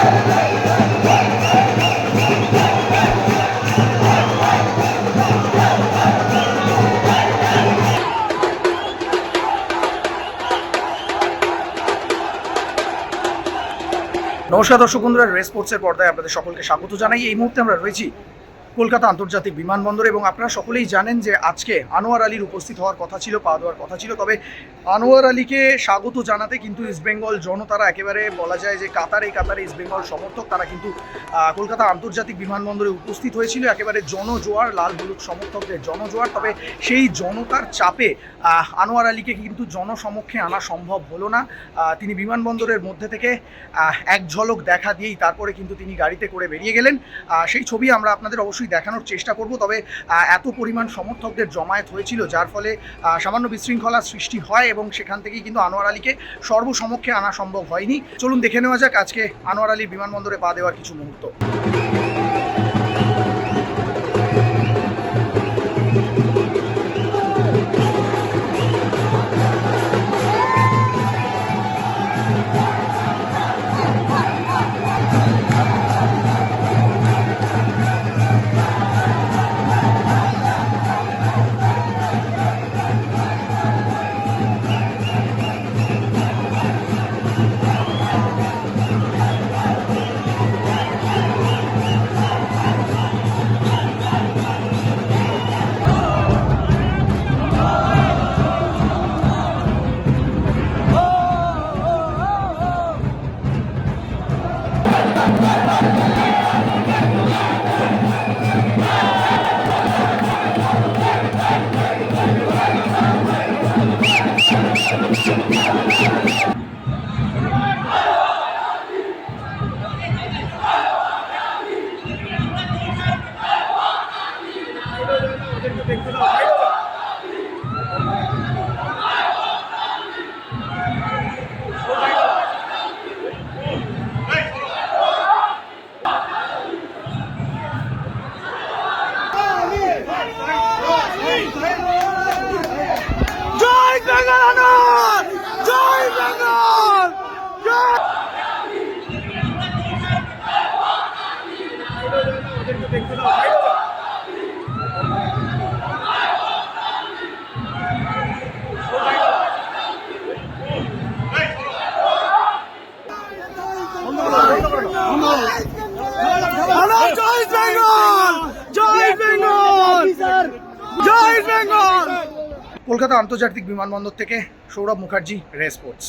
নমস্কার দর্শক বন্ধুরা রেস স্পোর্টসের পর্দায় আপনাদের সকলকে স্বাগত জানাই। এই মুহূর্তে আমরা রয়েছি কলকাতা আন্তর্জাতিক বিমানবন্দর এবং আপনারা সকলেই জানেন যে আজকে আনোয়ার আলীর উপস্থিত হওয়ার কথা ছিল, পা দেওয়ার কথা ছিল। তবে আনোয়ার আলীকে স্বাগত জানাতে কিন্তু ইস্টবেঙ্গল জনতারা একেবারে বলা যায় যে কাতারে কাতারে ইস্টবেঙ্গল সমর্থক, তারা কিন্তু কলকাতা আন্তর্জাতিক বিমানবন্দরে উপস্থিত হয়েছিল। একেবারে জনজোয়ার, লাল হলুদ সমর্থকদের জনজোয়ার। তবে সেই জনতার চাপে আনোয়ার আলীকে কিন্তু জনসমক্ষে আনা সম্ভব হলো না। তিনি বিমানবন্দরের মধ্যে থেকে এক ঝলক দেখা দিয়েই তারপরে কিন্তু তিনি গাড়িতে করে বেরিয়ে গেলেন। সেই ছবি আমরা আপনাদের অবশ্যই দেখানোর চেষ্টা করব, তবে এত পরিমাণ সমর্থকদের জমায়েত হয়েছিল, যার ফলে সামান্য বিশৃঙ্খলা সৃষ্টি হয় এবং সেখান থেকেই কিন্তু আনোয়ার আলীকে সর্বসমক্ষে আনা সম্ভব হয়নি। চলুন দেখে নেওয়া যাক, আজকে আনোয়ার আলী বিমানবন্দরে পা দেওয়ার কিছু মুহূর্ত। জয় কলকাতা আন্তর্জাতিক বিমানবন্দর থেকে সৌরভ মুখার্জি রেস স্পোর্টস।